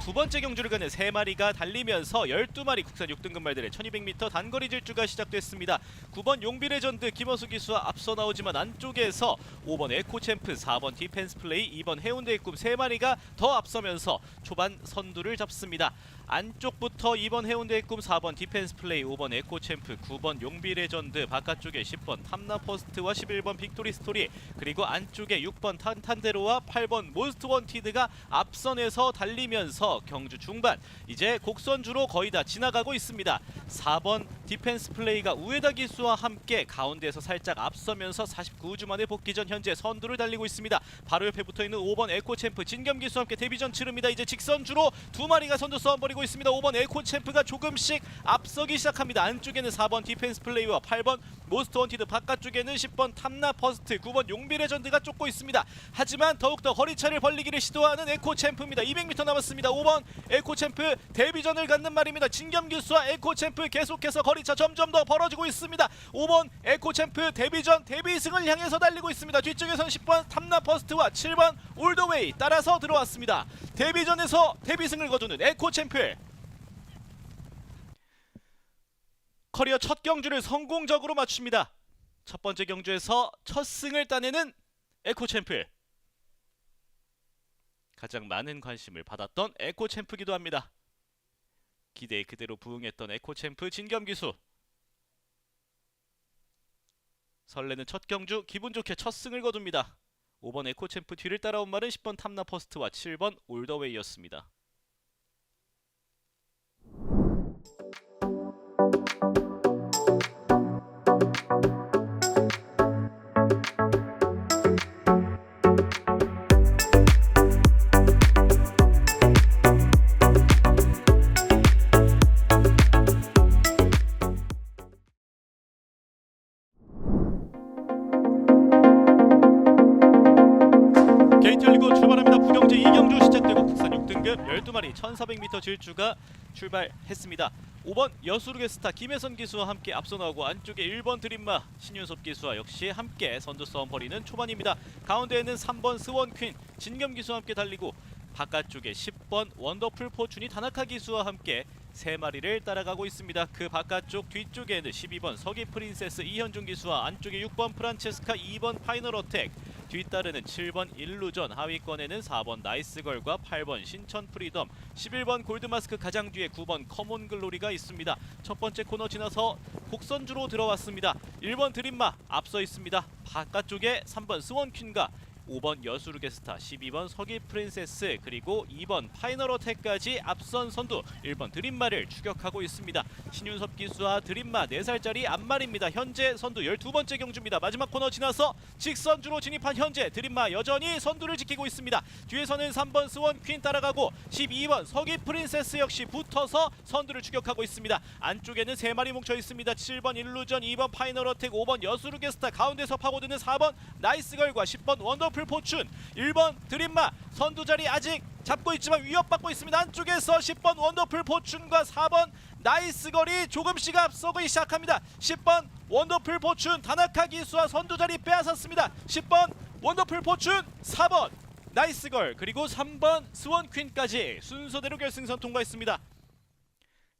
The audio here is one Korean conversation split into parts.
9마리 그리고 두 번째 경주를 가는 3마리가 달리면서 12마리 국산 6등급 말들의 1200m 단거리 질주가 시작됐습니다. 9번 용비 레전드 김어수 기수와 앞서 나오지만 안쪽에서 5번 에코챔프, 4번 디펜스 플레이, 2번 해운대의 꿈 3마리가 더 앞서면서 초반 선두를 잡습니다. 안쪽부터 2번 해운대의 꿈, 4번 디펜스 플레이, 5번 에코 챔프, 9번 용비 레전드, 바깥쪽에 10번 탐나 퍼스트와 11번 빅토리 스토리, 그리고 안쪽에 6번 탄탄데로와 8번 모스트 원티드가 앞선에서 달리면서 경주 중반 이제 곡선주로 거의 다 지나가고 있습니다. 4번 디펜스 플레이가 우에다 기수와 함께 가운데에서 살짝 앞서면서 49주 만에 복귀 전 현재 선두를 달리고 있습니다. 바로 옆에 붙어 있는 5번 에코 챔프 진겸 기수와 함께 데뷔전 치릅니다. 이제 직선주로 두 마리가 선두 싸움 벌이고 있습니다. 5번 에코 챔프가 조금씩 앞서기 시작합니다. 안쪽에는 4번 디펜스 플레이와 8번 모스트 원티드 바깥쪽에는 10번 탐나 퍼스트 9번 용비 레전드가 쫓고 있습니다. 하지만 더욱더 거리차를 벌리기를 시도하는 에코 챔프입니다. 200m 남았습니다. 5번 에코 챔프 데뷔전을 갖는 말입니다. 진겸 기수와 에코 챔프 계속해서 거리차 점점 더 벌어지고 있습니다. 5번 에코 챔프 데뷔전 데뷔승을 향해서 달리고 있습니다. 뒤쪽에서는 10번 탐나 퍼스트와 7번 올더웨이 따라서 들어왔습니다. 데뷔전에서 데뷔승을 거두는 에코 챔프 커리어 첫 경주를 성공적으로 맞춥니다. 첫 번째 경주에서 첫 승을 따내는 에코 챔프. 가장 많은 관심을 받았던 에코 챔프기도 합니다. 기대에 그대로 부응했던 에코 챔프 진겸 기수. 설레는 첫 경주 기분 좋게 첫 승을 거둡니다. 5번 에코 챔프 뒤를 따라온 말은 10번 탐나 퍼스트와 7번 올더웨이였습니다. 열리고 출발합니다. 부경제 이경주 시작되고 국산 6등급 12마리 1400m 질주가 출발했습니다. 5번 여수르게 스타 김혜선 기수와 함께 앞서 나오고 안쪽에 1번 드림마 신윤섭 기수와 역시 함께 선두 싸움 벌이는 초반입니다. 가운데에는 3번 스원 퀸 진겸 기수와 함께 달리고 바깥쪽에 10번 원더풀 포춘이 다나카 기수와 함께 세 마리를 따라가고 있습니다. 그 바깥쪽 뒤쪽에는 12번 서기 프린세스 이현중 기수와 안쪽에 6번 프란체스카 2번 파이널 어택 뒤따르는 7번 일루전 하위권에는 4번 나이스걸과 8번 신천 프리덤 11번 골드마스크 가장 뒤에 9번 커먼 글로리가 있습니다. 첫 번째 코너 지나서 곡선주로 들어왔습니다. 1번 드림마 앞서 있습니다. 바깥쪽에 3번 스원퀸과 5번 여수르게스타, 12번 서기 프린세스, 그리고 2번 파이널 어택까지 앞선 선두 1번 드림마를 추격하고 있습니다. 신윤섭 기수와 드림마 4살짜리 앞말입니다. 현재 선두 12번째 경주입니다. 마지막 코너 지나서 직선주로 진입한 현재 드림마 여전히 선두를 지키고 있습니다. 뒤에서는 3번 스원 퀸 따라가고 12번 서기 프린세스 역시 붙어서 선두를 추격하고 있습니다. 안쪽에는 3마리 뭉쳐 있습니다. 7번 일루전, 2번 파이널 어택, 5번 여수르게스타 가운데서 파고드는 4번 나이스걸과 10번 원더풀 포춘, 1번 드림마 선두 자리 아직 잡고 있지만 위협받고 있습니다. 안쪽에서 10번 원더풀 포춘과 4번 나이스걸이 조금씩 앞서기 시작합니다. 10번 원더풀 포춘 다나카 기수와 선두 자리 빼앗았습니다. 10번 원더풀 포춘, 4번 나이스걸 그리고 3번 스원 퀸까지 순서대로 결승선 통과했습니다.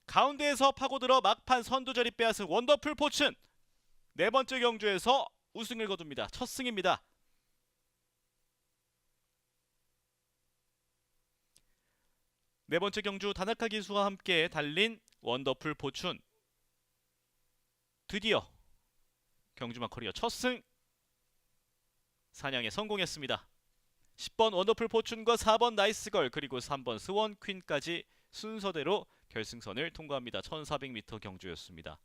가운데에서 파고들어 막판 선두 자리 빼앗은 원더풀 포춘 네 번째 경주에서 우승을 거둡니다. 첫 승입니다. 네 번째 경주 다나카 기수와 함께 달린 원더풀 포춘 드디어 경주마 커리어 첫 승 사냥에 성공했습니다. 10번 원더풀 포춘과 4번 나이스걸 그리고 3번 스원 퀸까지 순서대로 결승선을 통과합니다. 1400m 경주였습니다.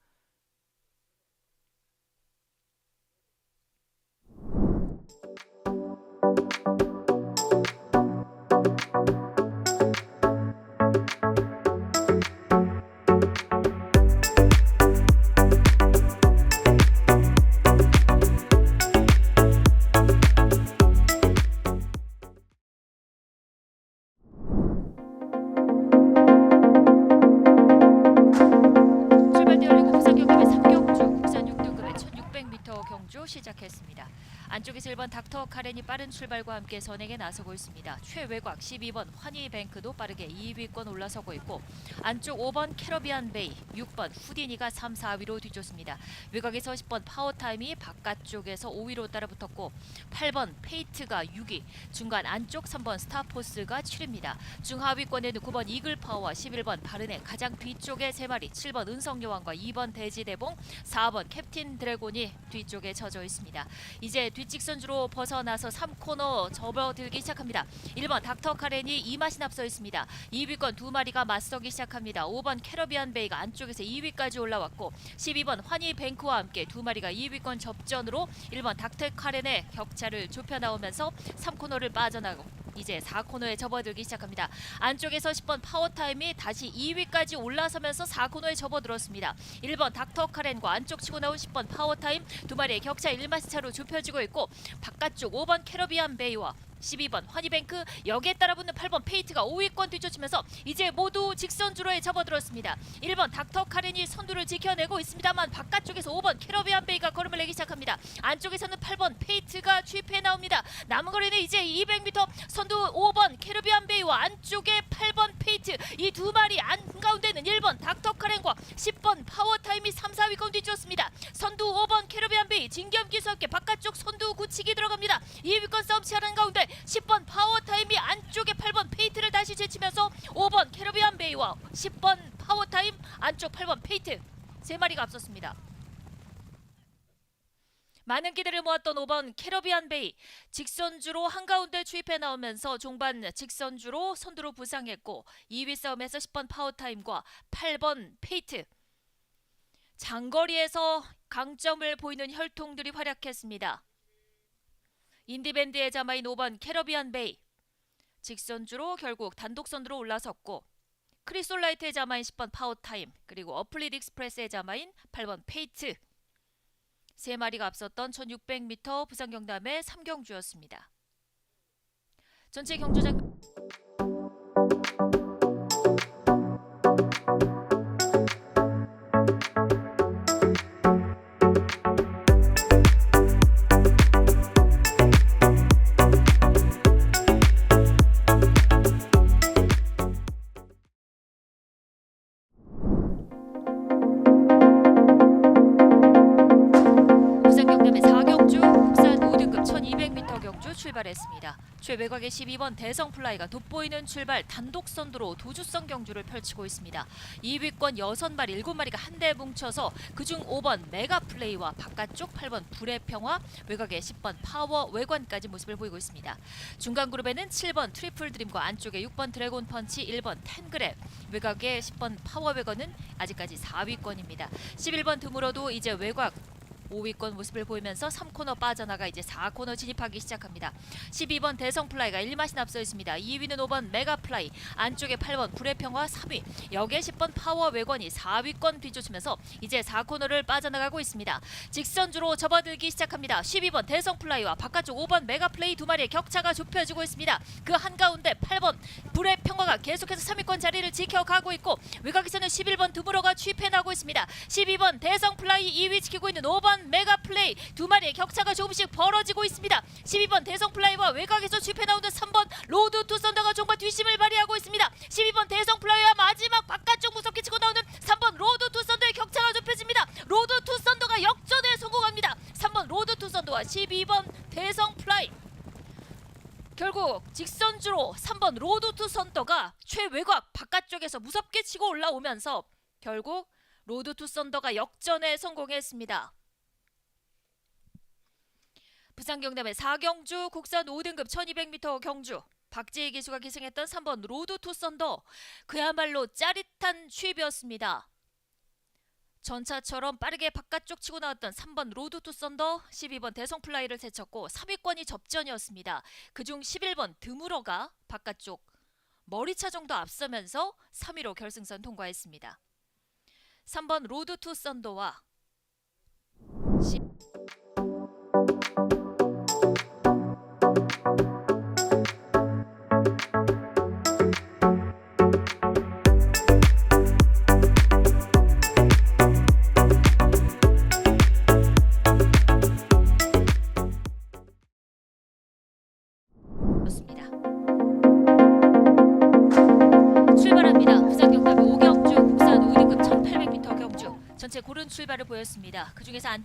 시작했습니다. 안쪽에서 1번 닥터 카렌이 빠른 출발과 함께 선행에 나서고 있습니다. 최외곽 12번 환희뱅크도 빠르게 2위권 올라서고 있고 안쪽 5번 캐러비안 베이, 6번 후디니가 3, 4위로 뒤쫓습니다. 외곽에서 10번 파워타임이 바깥쪽에서 5위로 따라붙었고 8번 페이트가 6위, 중간 안쪽 3번 스타포스가 7위입니다. 중하위권에는 9번 이글파워와 11번 바른의 가장 뒤쪽에 3마리, 7번 은성여왕과 2번 대지대봉, 4번 캡틴 드래곤이 뒤 쪽에 젖어 있습니다. 이제 뒷직선주로 벗어나서 3코너 접어들기 시작합니다. 1번 닥터 카렌이 이맛이 앞서 있습니다. 2위권 두 마리가 맞서기 시작합니다. 5번 캐러비안 베이가 안쪽에서 2위까지 올라왔고 12번 환희 뱅크와 함께 두 마리가 2위권 접전으로 1번 닥터 카렌의 격차를 좁혀 나오면서 3코너를 빠져나가고 이제 4코너에 접어들기 시작합니다. 안쪽에서 10번 파워타임이 다시 2위까지 올라서면서 4코너에 접어들었습니다. 1번 닥터 카렌과 안쪽 치고 나온 10번 파워타임 두 마리의 격차 1마시 차로 좁혀지고 있고 바깥쪽 5번 캐러비안 베이와 12번 환희뱅크 여기에 따라붙는 8번 페이트가 5위권 뒤쫓으면서 이제 모두 직선주로에 접어들었습니다. 1번 닥터 카렌이 선두를 지켜내고 있습니다만 바깥쪽에서 5번 캐러비안 베이가 걸음을 내기 시작합니다. 안쪽에서는 8번 페이트가 취입해 나옵니다. 남은 거리는 이제 200m 선두 5번 캐러비안 베이와 안쪽에 8번 페이트 이 두 마리 안가운데는 1번 닥터 카렌과 10번 파워타임이 3, 4위권 뒤쫓습니다. 선두 5번 캐러비안 베이 진겸 기수와 함께 바깥쪽 선두 굳히기 들어갑니다. 2위권 싸움 치하는 가운데 10번 파워타임이 안쪽에 8번 페이트를 다시 제치면서 5번 캐러비안 베이와 10번 파워타임 안쪽 8번 페이트 세 마리가 앞섰습니다. 많은 기대를 모았던 5번 캐러비안 베이 직선주로 한가운데 추입해 나오면서 종반 직선주로 선두로 부상했고 2위 싸움에서 10번 파워타임과 8번 페이트 장거리에서 강점을 보이는 혈통들이 활약했습니다. 인디밴드의 자마인 5번 캐러비안 베이 직선주로 결국 단독 선두로 올라섰고 크리솔라이트의 자마인 10번 파워타임 그리고 어플릿 익스프레스의 자마인 8번 페이트 세 마리가 앞섰던 1600m 부산 경남의 삼경주였습니다. 전체 경주장 출발했습니다. 최외곽의 12번 대성 플라이가 돋보이는 출발 단독 선두로 도주성 경주를 펼치고 있습니다. 2위권 6마리 7마리가 한데 뭉쳐서 그중 5번 메가 플레이와 바깥쪽 8번 불의 평화 외곽의 10번 파워 외관까지 모습을 보이고 있습니다. 중간 그룹에는 7번 트리플 드림과 안쪽에 6번 드래곤 펀치 1번 텐그랩 외곽의 10번 파워 외관은 아직까지 4위권입니다. 11번 드물어도 이제 외곽 5위권 모습을 보이면서 3코너 빠져나가 이제 4코너 진입하기 시작합니다. 12번 대성 플라이가 1마신 앞서 있습니다. 2위는 5번 메가 플라이, 안쪽에 8번 불의 평화 3위, 역에 10번 파워 외건이 4위권 뒤쫓으면서 이제 4코너를 빠져나가고 있습니다. 직선주로 접어들기 시작합니다. 12번 대성 플라이와 바깥쪽 5번 메가 플레이 두 마리의 격차가 좁혀지고 있습니다. 그 한가운데 8번 불의 평화가 계속해서 3위권 자리를 지켜가고 있고 외곽에서는 11번 드무로가 취입해 나고 있습니다. 12번 대성 플라이 2위 지키고 있는 5번 메가 플레이 두 마리의 격차가 조금씩 벌어지고 있습니다. 12번 대성 플라이와 외곽에서 취입해 나오는 3번 로드 투 썬더가 종과 뒷심을 발휘하고 있습니다. 12번 대성 플라이와 마지막 바깥쪽 무섭게 치고 나오는 3번 로드 투 썬더의 격차가 좁혀집니다. 로드 투 썬더가 역전에 성공합니다. 3번 로드 투 썬더와 12번 대성 플라이 결국 직선주로 3번 로드 투 썬더가 최외곽 바깥쪽에서 무섭게 치고 올라오면서 결국 로드 투 썬더가 역전에 성공했습니다. 부산 경남의 4경주 국산 5등급 1200m 경주 박지희 기수가 기승했던 3번 로드 투 썬더 그야말로 짜릿한 취입이었습니다. 전차처럼 빠르게 바깥쪽 치고 나왔던 3번 로드 투 썬더 12번 대성 플라이를 제쳤고 3위권이 접전이었습니다. 그중 11번 드무러가 바깥쪽 머리차 정도 앞서면서 3위로 결승선 통과했습니다. 3번 로드 투 썬더와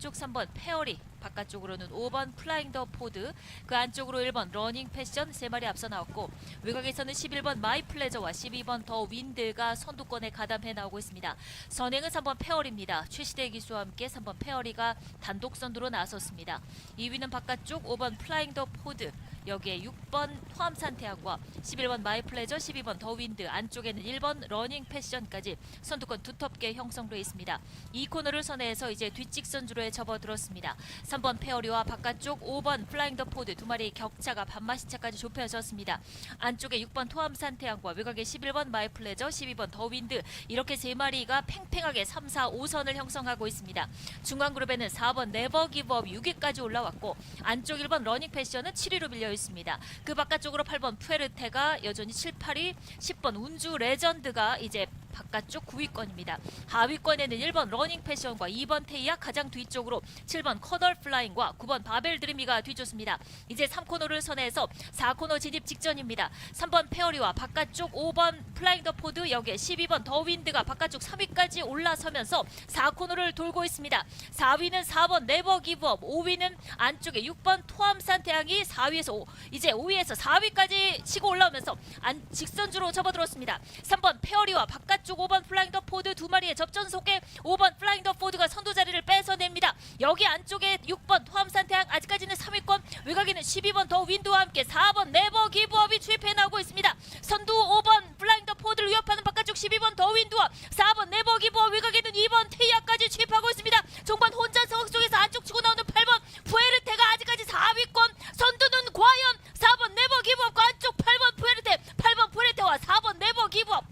안쪽 3번 페어리, 바깥쪽으로는 5번 플라잉 더 포드, 그 안쪽으로 1번 러닝 패션 세 마리 앞서 나왔고 외곽에서는 11번 마이 플레저와 12번 더 윈드가 선두권에 가담해 나오고 있습니다. 선행은 3번 페어리입니다. 최시대 기수와 함께 3번 페어리가 단독 선두로 나섰습니다. 2위는 바깥쪽 5번 플라잉 더 포드, 여기에 6번 포함산 태양과 11번 마이 플레저, 12번 더 윈드, 안쪽에는 1번 러닝 패션까지 선두권 두텁게 형성돼 있습니다. 이 코너를 선회해서 이제 뒷직선 주로에 접어들었습니다. 3번 페어리와 바깥쪽 5번 플라잉 더 포드 두 마리 격차가 반마시 차까지 좁혀졌습니다. 안쪽에 6번 토함산 태양과 외곽에 11번 마이 플레저, 12번 더 윈드 이렇게 세 마리가 팽팽하게 3, 4, 5선을 형성하고 있습니다. 중간 그룹에는 4번 네버 기브업 6위까지 올라왔고 안쪽 1번 러닝 패션은 7위로 밀려 있습니다. 그 바깥쪽으로 8번 푸에르테가 여전히 7, 8위, 10번 운주 레전드가 이제 바깥쪽 9위권입니다. 하위권에는 1번 러닝 패션과 2번 테이아 가장 뒤쪽으로 7번 커널 플라잉과 9번 바벨 드리미가 뒤쫓습니다. 이제 3코너를 선회해서 4코너 진입 직전입니다. 3번 페어리와 바깥쪽 5번 플라잉 더 포드 여기에 12번 더 윈드가 바깥쪽 3위까지 올라서면서 4코너를 돌고 있습니다. 4위는 4번 네버 기브업, 5위는 안쪽에 6번 토함산 태양이 4위에서 5, 이제 5위에서 4위까지 치고 올라오면서 안 직선주로 접어들었습니다. 3번 페어리와 바깥 쪽 5번 플라잉 더 포드 두 마리의 접전 속에 5번 플라잉 더 포드가 선두 자리를 뺏어냅니다. 여기 안쪽에 6번 토함산 태양 아직까지는 3위권, 외곽에는 12번 더 윈드와 함께 4번 네버 기브업이 추입해 나오고 있습니다. 선두 5번 플라잉 더 포드를 위협하는 바깥쪽 12번 더 윈드와 4번 네버 기브업 외곽에는 2번 테이아까지 추입하고 있습니다. 종반 혼자 속에서 안쪽 치고 나오는 8번 푸에르테가 아직까지 4위권 선두는 과연 4번 네버 기브업과 안쪽 8번 푸에르테 8번 푸에르테와 4번 네버 기브업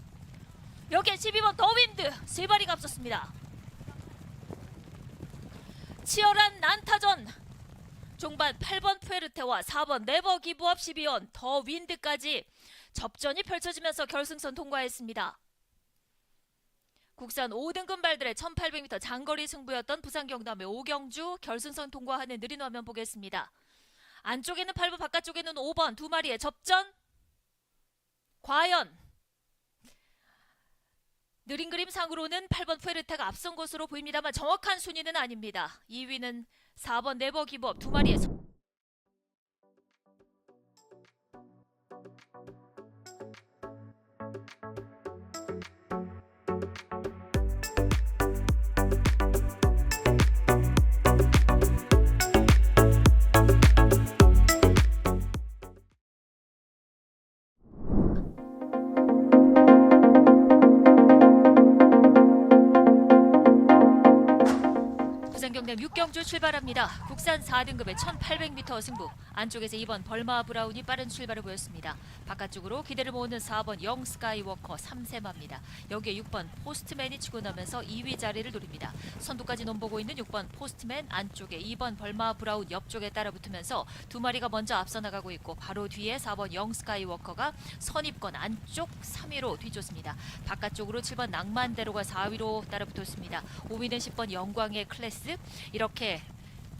여기에 12번 더 윈드 세 마리가 앞섰습니다. 치열한 난타전 종반 8번 푸에르테와 4번 네버 기브업 12원 더 윈드까지 접전이 펼쳐지면서 결승선 통과했습니다. 국산 5등급 발들의 1800m 장거리 승부였던 부산 경남의 오경주 결승선 통과하는 느린 화면 보겠습니다. 안쪽에는 8번 바깥쪽에는 5번 두 마리의 접전 과연 느린 그림 상으로는 8번 푸에르테가 앞선 것으로 보입니다만 정확한 순위는 아닙니다. 2위는 4번 네버 기브업 두 마리의 경남 6경주 출발합니다. 국산 4등급의 1800m 승부. 안쪽에서 2번 벌마 브라운이 빠른 출발을 보였습니다. 바깥쪽으로 기대를 모으는 4번 영 스카이워커 3세마입니다. 여기에 6번 포스트맨이 치고 나면서 2위 자리를 노립니다. 선두까지 넘보고 있는 6번 포스트맨 안쪽에 2번 벌마 브라운 옆쪽에 따라붙으면서 두 마리가 먼저 앞서 나가고 있고 바로 뒤에 4번 영 스카이워커가 선입권 안쪽 3위로 뒤쫓습니다. 바깥쪽으로 7번 낭만대로가 4위로 따라붙었습니다. 5위는 10번 영광의 클래스 이렇게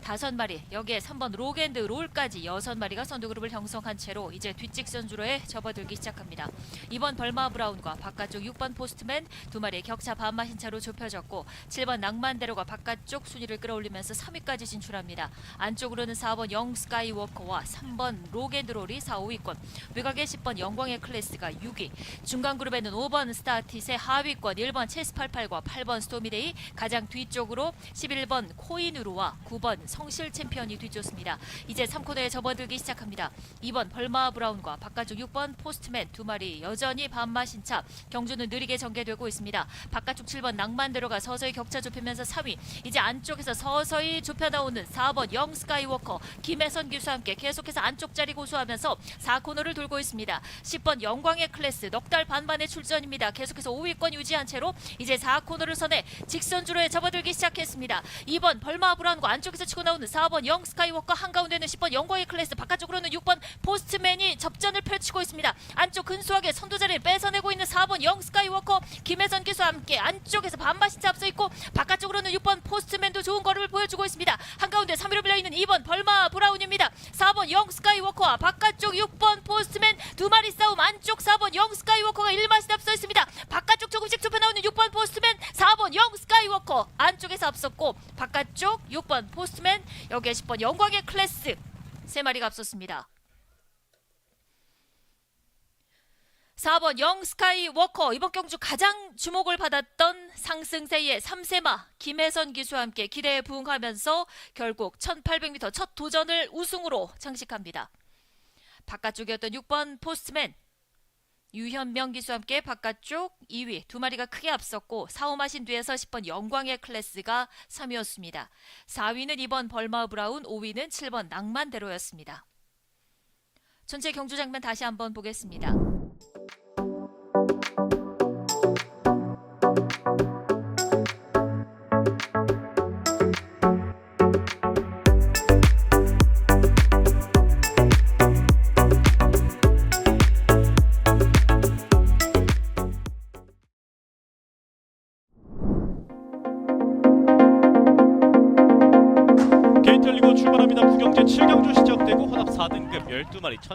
다섯 마리 여기에 3번 로겐드 롤까지 여섯 마리가 선두그룹을 형성한 채로 이제 뒷직선주로에 접어들기 시작합니다. 2번 벌마 브라운과 바깥쪽 6번 포스트맨 두 마리의 격차 반마신 차로 좁혀졌고 7번 낭만대로가 바깥쪽 순위를 끌어올리면서 3위까지 진출합니다. 안쪽으로는 4번 영 스카이워커와 3번 로겐드 롤이 4, 5위권 외곽에 10번 영광의 클래스가 6위 중간 그룹에는 5번 스타티스의 하위권 1번 체스88과 8번 스토미데이 가장 뒤쪽으로 11번 코이누루와 9번 성실 챔피언이 뒤쫓습니다. 이제 3코너에 접어들기 시작합니다. 2번 벌마 브라운과 바깥쪽 6번 포스트맨 두 마리 여전히 반마신 차 경주는 느리게 전개되고 있습니다. 바깥쪽 7번 낭만 들어가 서서히 격차 좁히면서 3위 이제 안쪽에서 서서히 좁혀 나오는 4번 영 스카이워커 김혜선 기수와 함께 계속해서 안쪽 자리 고수하면서 4코너를 돌고 있습니다. 10번 영광의 클래스 넉 달 반반의 출전입니다. 계속해서 5위권 유지한 채로 이제 4코너를 선해 직선주로에 접어들기 시작했습니다. 2번 벌마 브라운과 안쪽에서 치고 펼 치고 나오는 4번 영 스카이워커 한가운데는 10번 영광의 클래스 바깥쪽으로는 6번 포스트맨이 접전을 펼치고 있습니다. 안쪽 근소하게 선두 자리를 뺏어내고 있는 4번 영 스카이워커 김혜선 기수와 함께 안쪽에서 반바시트 앞서 있고 바깥쪽으로는 6번 포스트맨도 좋은 걸음을 보여주고 있습니다. 한가운데 3위로 불려있는 2번 벌마 브라운입니다. 4번 영 스카이워커와 바깥쪽 6번 포스트맨 두 마리 싸움 안쪽 4번 영 스카이워커가 1마시 앞서 있습니다. 바깥쪽 조금씩 좁혀 나오는 6번 포스트맨 4번 영 스카이워커 안쪽에서 앞섰고 바깥쪽 6번 포스트맨 여기에 10번 영광의 클래스 세 마리가 앞섰습니다. 4번 영 스카이 워커 이번 경주 가장 주목을 받았던 상승세의 3세마 김혜선 기수와 함께 기대에 부응하면서 결국 1800m 첫 도전을 우승으로 장식합니다. 바깥쪽이었던 6번 포스트맨 유현명 기수와 함께 바깥쪽 2위 두 마리가 크게 앞섰고 4, 5마신 뒤에서 10번 영광의 클래스가 3위였습니다. 4위는 2번 벌마 브라운, 5위는 7번 낭만대로였습니다. 전체 경주 장면 다시 한번 보겠습니다.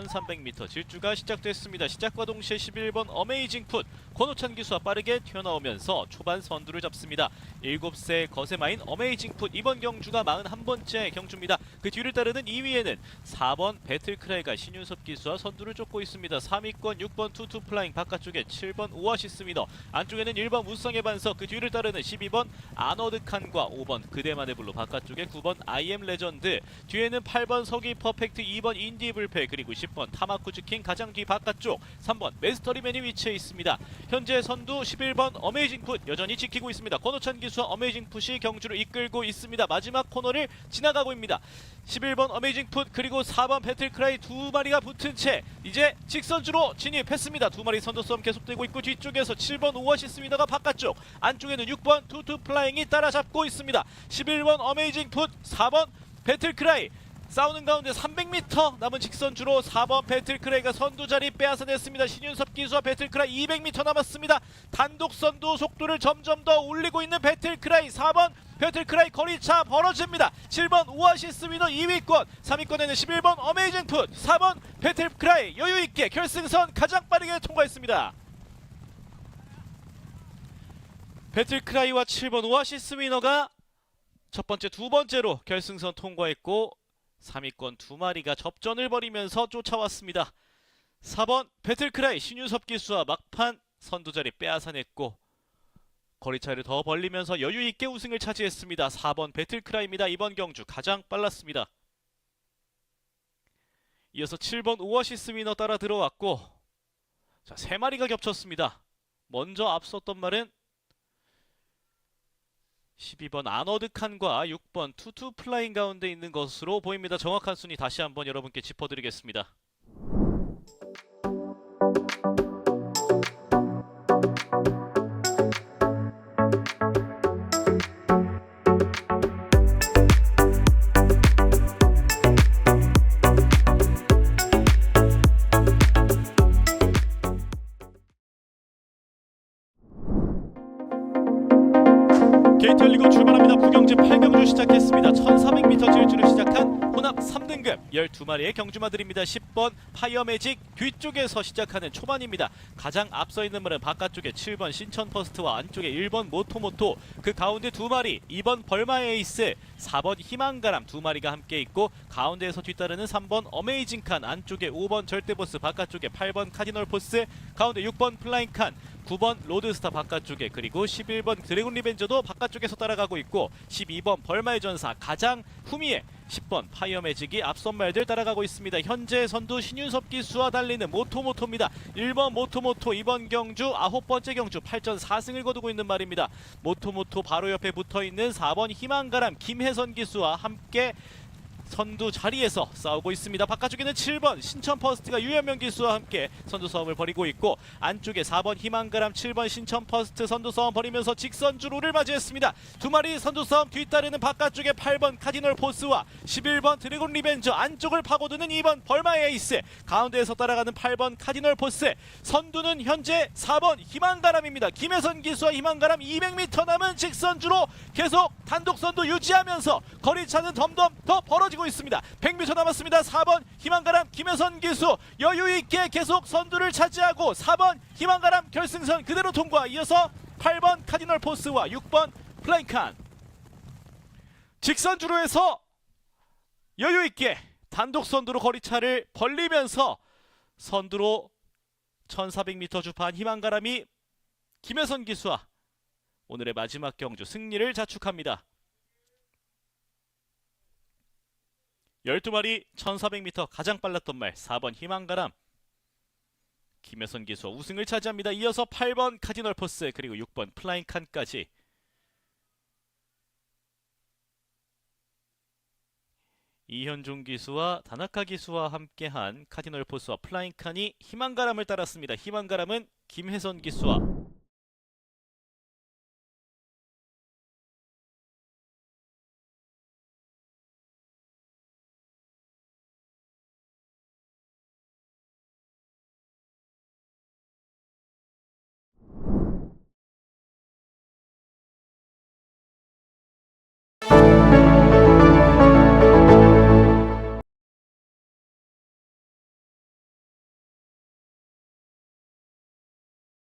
1300m 질주가 시작됐습니다. 시작과 동시에 11번 어메이징 풋 권호찬 기수와 빠르게 튀어나오면서 초반 선두를 잡습니다. 7세 거세마인 어메이징 풋 이번 경주가 41번째 경주입니다. 그 뒤를 따르는 2위에는 4번 배틀크라이가 신윤섭 기수와 선두를 쫓고 있습니다. 3위권 6번 투투 플라잉 바깥쪽에 7번 오아시스 미너 안쪽에는 1번 무쌍의 반석 그 뒤를 따르는 12번 아너드 칸과 5번 그대만의 블루 바깥쪽에 9번 아이엠 레전드 뒤에는 8번 서기 퍼펙트 2번 인디 불패 그리고 10번 타마쿠즈 킹 가장 뒤 바깥쪽 3번 메스터리맨이 위치해 있습니다. 현재 선두 11번 어메이징 풋 여전히 지키고 있습니다. 권호찬 기수와 어메이징 풋이 경주를 이끌고 있습니다. 마지막 코너를 지나가고 있습니다. 11번 어메이징 풋 그리고 4번 배틀크라이 두 마리가 붙은 채 이제 직선주로 진입했습니다. 두 마리 선두 싸움 계속되고 있고 뒤쪽에서 7번 오아시스 미너가 바깥쪽 안쪽에는 6번 투투 플라잉이 따라잡고 있습니다. 11번 어메이징 풋 4번 배틀크라이 싸우는 가운데 300m 남은 직선 주로 4번 배틀크라이가 선두 자리 빼앗아냈습니다. 신윤섭 기수와 배틀크라이 200m 남았습니다. 단독 선두 속도를 점점 더 올리고 있는 배틀크라이 4번 배틀크라이 거리차 벌어집니다. 7번 오아시스 위너 2위권, 3위권에는 11번 어메이징 풋, 4번 배틀크라이 여유 있게 결승선 가장 빠르게 통과했습니다. 배틀크라이와 7번 오아시스 위너가 첫 번째, 두 번째로 결승선 통과했고 3위권 두 마리가 접전을 벌이면서 쫓아왔습니다. 4번 배틀크라이 신유섭 기수와 막판 선두 자리 빼앗아냈고 거리 차이를 더 벌리면서 여유 있게 우승을 차지했습니다. 4번 배틀크라이입니다. 이번 경주 가장 빨랐습니다. 이어서 7번 오아시스 위너 따라 들어왔고 자, 세 마리가 겹쳤습니다. 먼저 앞섰던 말은 12번 아너드 칸과 6번 투투 플라잉 가운데 있는 것으로 보입니다. 정확한 순위 다시 한번 여러분께 짚어드리겠습니다. 게이트 열리고 출발합니다. 부경제 8경주 시작했습니다. 1400m 질주를 시작한 혼합 3등급 12마리의 경주마들입니다. 10번 파이어매직 뒤쪽에서 시작하는 초반입니다. 가장 앞서 있는 말은 바깥쪽에 7번 신천 퍼스트와 안쪽에 1번 모토모토 그 가운데 두 마리 2번 벌마 에이스 4번 희망가람 두 마리가 함께 있고 가운데에서 뒤따르는 3번 어메이징 칸 안쪽에 5번 절대보스 바깥쪽에 8번 카디널 포스 가운데 6번 플라잉 칸 9번 로드스타 바깥쪽에 그리고 11번 드래곤 리벤저도 바깥쪽에서 따라가고 있고 12번 벌마의 전사 가장 후미에 10번 파이어 매직이 앞선 말들 따라가고 있습니다. 현재 선두 신윤섭 기수와 달리는 모토모토입니다. 1번 모토모토 이번 경주 아홉 번째 경주 8전 4승을 거두고 있는 말입니다. 모토모토 바로 옆에 붙어 있는 4번 희망가람 김혜선 기수와 함께 선두 자리에서 싸우고 있습니다. 바깥쪽에는 7번 신천 퍼스트가 유현명 기수와 함께 선두 싸움을 벌이고 있고 안쪽에 4번 희망가람 7번 신천 퍼스트 선두 싸움 벌이면서 직선 주로를 맞이했습니다. 두 마리 선두 싸움 뒤따르는 바깥쪽에 8번 카디널 포스와 11번 드래곤 리벤저 안쪽을 파고드는 2번 벌마의 에이스 가운데에서 따라가는 8번 카디널 포스 선두는 현재 4번 희망가람입니다. 김혜선 기수와 희망가람 200m 남은 직선 주로 계속 단독 선두 유지하면서 거리 차는 점점 더 벌어지고 있습니다. 100m 남았습니다. 4번 희망가람 김혜선 기수 여유 있게 계속 선두를 차지하고 4번 희망가람 결승선 그대로 통과. 이어서 8번 카디널 포스와 6번 플라잉칸 직선 주로에서 여유 있게 단독 선두로 거리차를 벌리면서 선두로 1400m 주판 희망가람이 김혜선 기수와 오늘의 마지막 경주 승리를 자축합니다. 12마리 1400m 가장 빨랐던 말 4번 희망가람 김혜선 기수와 우승을 차지합니다. 이어서 8번 카디널 포스 그리고 6번 플라잉 칸까지 이현종 기수와 다나카 기수와 함께한 카디널 포스와 플라잉 칸이 희망가람을 따랐습니다. 희망가람은 김혜선 기수와